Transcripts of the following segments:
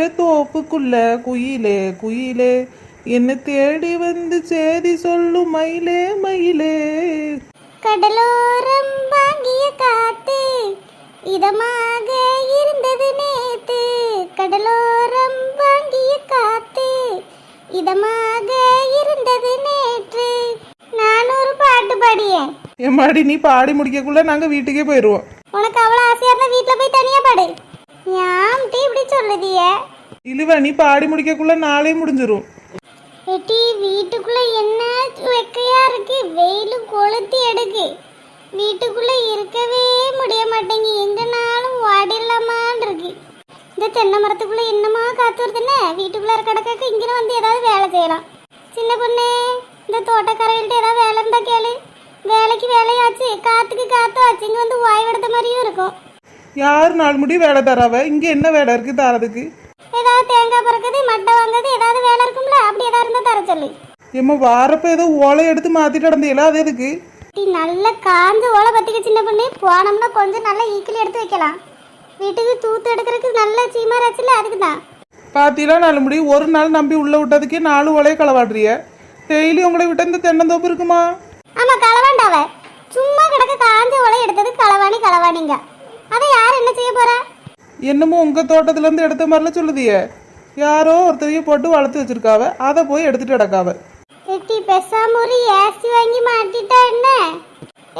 தோப்புக்குள்ள குயிலே குயிலே. என்ன தேடி வந்து சேதி சொல்லும் மயிலே மயிலே. கடலோரம் வாங்கிய காத்து இதமாக இருந்தது நேத்து. கடலோரம் வாங்கிய காத்து இதமாக இருந்தது நேற்று. நான் ஒரு பாட்டு பாடியேன். எம்மாடி நீ பாடி முடிக்கக்குள்ள நாங்க வீட்டுக்கே போயிடுவோம் உனக்கு அவ்வளோ ஆசையா இருந்தா வீட்டில் போய் தனியா பாடு. யாம்டி இப்படி சொல்லுதிய? இழுவ நீ பாடி முடிக்கக்குள்ள நாளே முடிஞ்சிரும். எட்டி வீட்டுக்குள்ள என்ன வெக்கையா இருக்கு? வெயில் கொளுத்தி எடுக்கு. வீட்டுக்குள்ள இருக்கவே முடிய மாட்டேங்கி எங்கனாலும் வாடிடலாமான் இருக்கு. இந்த தென்னை மரத்துக்குள்ள என்னமா காத்து வருதுன்னு? வீட்டுக்குள்ள கிடக்க இங்கே வந்து ஏதாவது வேலை செய்யலாம். சின்ன பொண்ணு இந்த தோட்டக்காரர்கள்ட்ட ஏதாவது வேலை இருந்தா கேளு. வேலைக்கு வேலையாச்சு காத்துக்கு காத்து ஆச்சு இங்க வந்து வாய் விடுத்த மாதிரியும் இருக்கும் யார் நாள் முடி வேலை தராவ? இங்க என்ன வேலை இருக்கு? தரதுக்கு. ஏதாவது தேங்காய் பறக்குது மட்டை வாங்குறது ஏதாவது வேலை இருக்கும்ல? அப்படி ஏதாவது இருந்தா தர சொல்லு. எம்மா வாரப்ப ஏதோ ஓலை எடுத்து மாத்திட்டு நடந்தீங்களா? அது எதுக்கு? நல்ல காஞ்ச ஓலை பத்திக்க சின்ன பொண்ணு. போனோம்னா கொஞ்சம் நல்லா ஈக்கிலி எடுத்து வைக்கலாம். வீட்டுக்கு தூத்து எடுக்கிறதுக்கு நல்ல சீமா ஆச்சுல அதுக்கு தான். பாத்தீங்களா நாலு முடி? ஒரு நாள் நம்பி உள்ள விட்டதுக்கே நாலு ஓலையை களவாடுறிய. டெய்லி உங்களை விட்ட இந்த தென்னந்தோப்பு இருக்குமா? ஆமா களவாண்டாவ சும்மா கிடக்க காஞ்ச ஓலை எடுத்தது களவாணி களவாணிங்க. அதை யார் என்ன செய்ய போறா? என்னமோ உங்க தோட்டத்துல இருந்து எடுத்த மாதிரிலாம் சொல்லுதியே. யாரோ ஒருத்தரைய போட்டு வளர்த்து வச்சிருக்காவ. அதை போய் எடுத்துட்டு கிடக்காவ. எட்டி பெசாம ஒரு ஏசி வாங்கி மாட்டிட்டா என்ன?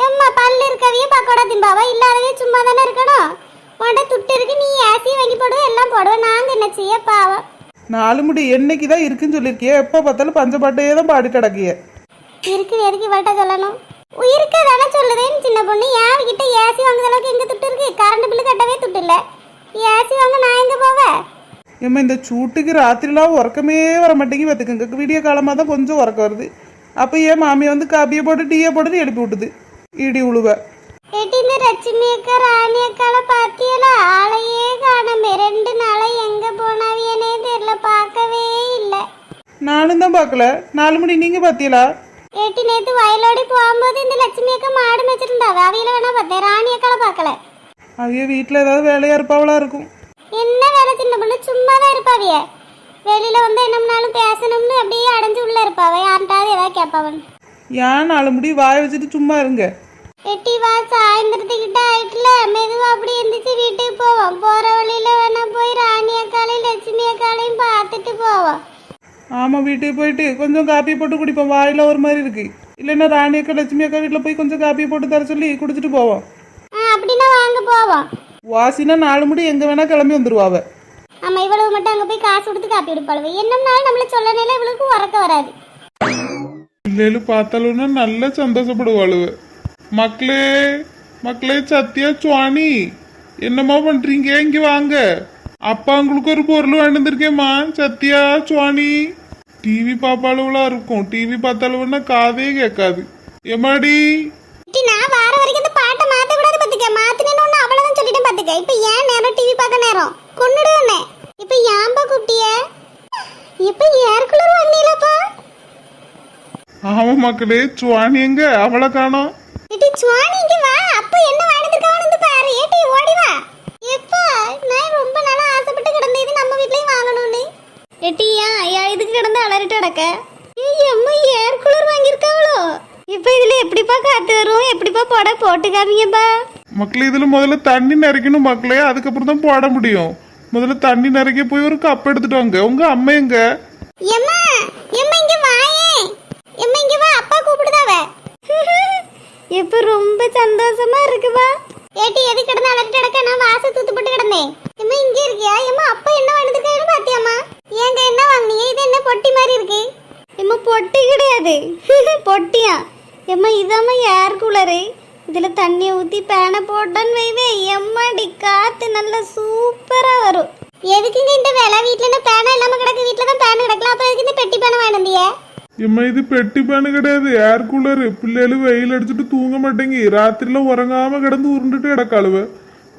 எம்மா பல்லு இருக்கவிய பக்கோடா திம்பாவா? இல்லாதவே சும்மா தானே இருக்கணும்? உன்கிட்ட துட்டு இருக்கு நீ ஏசி வாங்கி போடுவ எல்லாம் போடுவ. நாங்க என்ன செய்ய பாவம் நாலு முடி என்னைக்கு தான் இருக்குன்னு சொல்லியிருக்கியே. எப்போ பார்த்தாலும் பஞ்சப்பாட்டையே தான் பாடி கிடக்கிய. இருக்கு எதுக்கு இவள்கிட்ட சொல்லணும்? இருக்கு தானே சொல்லுதேன்னு சின்ன பொண்ணு. என் கிட்ட ஏசி வாங்குற அளவுக்கு எங்க துட்டு இருக்கு? கரண்ட் பில்லு கட்டவே துட்டு இல்ல. ஏசி வாங்க நான் எங்க போவேன் ஏம்மா இந்த சூட்டுக்கு ராத்திரிலாம் உறக்கமே வர மாட்டேங்கி பார்த்துக்கங்க விடிய காலமாக தான் கொஞ்சம் உறக்கம் வருது. அப்போ ஏன் மாமியை வந்து காப்பியை போட்டு டீயை போட்டு எழுப்பி விட்டுது. இடி உழுவ. ஏட்டி இந்த லட்சுமி அக்கா ராணி அக்கால பாத்தியல? ஆளையே காணமே ரெண்டு நாளா எங்க போனாவியனே தெரியல பார்க்கவே இல்ல. நானும் தான் பார்க்கல. நாலு மணி நீங்கள் பார்த்தீங்களா ஏட்டி நேத்து வயலோடி போகும்போது இந்த லட்சுமி அக்கா மாடு மேய்ச்சிருந்தாவ அவையில வேணா பார்த்தேன் ராணி அக்கால பார்க்கல அவைய வீட்டில் ஏதாவது வேலையாக இருப்பாவளா இருக்கும் என்ன வேலை சின்ன பொண்ணு சும்மா தான் இருப்பாவிய வெளியில வந்து என்னம்னாலும் பேசணும்னு அப்படியே அடைஞ்சு உள்ள இருப்பாவ யார்கிட்டாவது ஏதாவது கேட்பாவன் ஏன் நாலு முடி வாய வச்சுட்டு சும்மா இருங்க எட்டி வா சாயந்தரத்துக்கிட்ட ஆயிட்டுல மெதுவா அப்படி எந்திரிச்சு வீட்டுக்கு போவோம் போற வழியில வேணா போய் ஆமாம் வீட்டுக்கு போயிட்டு கொஞ்சம் காப்பி போட்டு குடிப்போம். வாயில் ஒரு மாதிரி இருக்கு. இல்லைன்னா ராணி அக்கா லட்சுமி அக்கா வீட்டில் போய் கொஞ்சம் காப்பி போட்டு தர சொல்லி குடிச்சிட்டு போவோம். ஆ அப்படின்னா வாங்க போவோம். வாசினா நாலு முடி எங்கே வேணால் கிளம்பி வந்துருவாவ ஆமா இவ்வளவு மட்டும் அங்க போய் காசு கொடுத்து காப்பி எடுப்பாளுவ. என்னம்னாலும் நம்மள சொல்லனால இவளுக்கு உறக்க வராது. பிள்ளைகள் பார்த்தாலும்னா நல்லா சந்தோஷப்படுவாளுவ. மக்களே மக்களே சத்யா சுவாணி என்னம்மா பண்றீங்க? இங்க வாங்க. அப்பா உங்களுக்கு ஒரு பொருள் வாங்கி வந்திருக்கேம்மா. சத்யா சுவாணி. டிவி பாப்பாளுவலா இருக்கும். டிவி பார்த்தாலும்னா காதே கேட்காது. எம்மாடி? நான் வார வரைக்கும் இந்த பாட்டை மாத்த கூடாது பாத்துக்க. மாத்தினேன்னு ஒண்ணு அவ்வளவுதான் சொல்லிட்டேன் பாத்துக்க. இப்ப ஏன் நேரம் டிவி பார்க்க நேரம்? கொன்னுடுவேனே இப்ப ஏன்பா குட்டிய இப்ப ஏர் கூலர் வாங்கினீங்களப்பா ஆமா மக்களே சுவாணி எங்க? அவளை காணோம். இட்டி சுவாணி இங்க வா அப்ப என்ன வாங்கிட்டு வந்து பாரு ஏட்டி ஓடி வா எப்பா நான் ரொம்ப நாளா ஆசைப்பட்டு கிடந்த இது நம்ம வீட்லயும் வாங்கணும்னு எட்டி ஏன் ஐயா இதுக்கு கிடந்து அலறிட்டு கிடக்க ஏய் அம்மா ஏர் கூலர் வாங்கியிருக்காவளோ இப்ப இதுல எப்படிப்பா போட போட்டு காமிங்கப்பா மக்களே இதுல முதல்ல தண்ணி நிறைக்கணும் மக்களே. அதுக்கப்புறம் தான் போட முடியும். முதல்ல தண்ணி நிறைக்க போய் ஒரு கப் எடுத்துட்டு வாங்க. உங்க அம்மா எங்க? எம்மா எம்மா இங்க வாயே. எம்மா இங்க வா அப்பா கூப்பிடுதாவ இப்ப ரொம்ப சந்தோஷமா இருக்குவா ஏட்டி எது கிடந்து அலறிட்டு கிடக்க நான் வாச தூத்து போட்டு கிடந்தேன் எம்மா இங்க இருக்கியா எம்மா அப்பா என்ன வாங்கிட்டு பாத்தியாம்மா ஏங்க என்ன வாங்குனீங்க இது என்ன பொட்டி மாதிரி இருக்கு எம்மா பொட்டி கிடையாது பொட்டியா இதாம்மா ஏர் கூலரு இதுல தண்ணியை ஊத்தி பேனை போட்டான்னு வைவே எம்மாடி காத்து நல்லா சூப்பரா வரும். எதுக்குங்க இந்த வேலை? வீட்ல என்ன பேனா இல்லாம கிடக்கு. வீட்ல தான் பேன் கிடக்கலாம். அப்புறம் எதுக்கு இந்த பெட்டி பேனை வந்தீங்க எம்மா இது பெட்டி பேனு கிடையாது. ஏர் கூலர் பிள்ளைகள் வெயில் அடிச்சுட்டு தூங்க மாட்டேங்கி. ராத்திரில உறங்காம கிடந்து உருண்டுட்டு கிடக்காளுவ.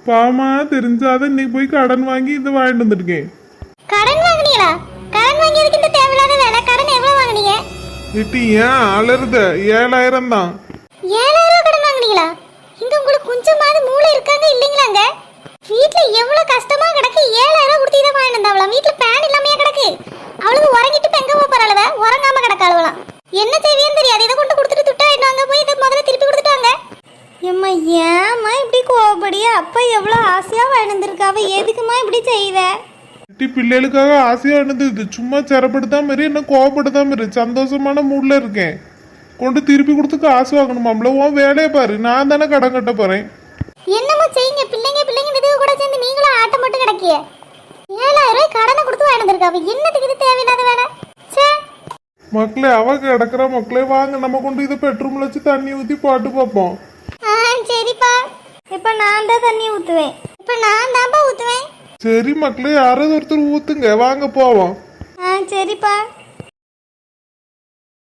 பாமா தெரிஞ்சாதான் இன்னைக்கு போய் கடன் வாங்கி இதை வாங்கிட்டு வந்துருக்கேன் கடன் வாங்குனீங்களா? கடன் வாங்கி எதுக்கு இந்த தேவையில்லாத வேலை. கடன் எவ்வளவு வாங்குனீங்க? இட்டி ஏன் அலறுத? ஏழாயிரம் தான் ஏழாயிரம் ரூபாய் கடன் வாங்குனீங்களா இங்க உங்களுக்கு கொஞ்சமாவது மூளை இருக்காங்க இல்லைங்களாங்க? வீட்ல எவ்வளவு கஷ்டமா கிடக்கு? ஏழாயிரம் ரூபாய் கொடுத்து இதை வாங்கிட்டு வந்தாவலாம் வீட்ல ஃபேன் இல்லாமையா கிடக்கு? அவளுக்கு உறங்கிட்டு போக போறாளுவ உறங்காம கிடக்காளுவலாம் என்ன செய்வியன்னு தெரியாது. இதை கொண்டு கொடுத்துட்டு துட்டா வாங்க போய் இதை முதல்ல திருப்பி கொடுத்துட்டு வாங்க. ஏம்மா ஏம்மா இப்படி கோவப்படியா அப்பா எவ்வளோ ஆசையா வாழ்ந்துருக்காவ எதுக்குமா இப்படி செய்வ? குட்டி பிள்ளைகளுக்காக ஆசையா இருந்தது சும்மா சிறப்படுத்தாம இரு என்ன கோவப்படுத்தாம இரு. சந்தோஷமான மூட்ல இருக்கேன். கொண்டு திருப்பி கொடுத்து காசு வாங்கணுமாம்ல உன் வேலையை பாரு. நான் தானே கடன் கட்ட போறேன். என்னமோ செய்யுங்க. பிள்ளைங்க பிள்ளைங்க இதுக்கு கூட சேர்ந்து நீங்களும் ஆட்டம் மட்டும் கிடக்கிய ஏழாயிரம் ரூபாய் கடனை கொடுத்து வாழ்ந்துருக்காவ என்னத்துக்கு இது தேவையில்லாத வேலை? சே மக்களே அவ கிடக்குற மக்களே வாங்க நம்ம கொண்டு இதை பெட்ரூம்ல வச்சு தண்ணி ஊத்தி பாட்டு பார்ப்போம் ஆ சரிப்பா. இப்போ நான் தான் தண்ணி ஊற்றுவேன் இப்போ நான் தான்ப்பா ஊற்றுவேன் சரி மக்களே யாராவது ஒருத்தர் ஊத்துங்க. வாங்க போவோம். ஆ சரிப்பா.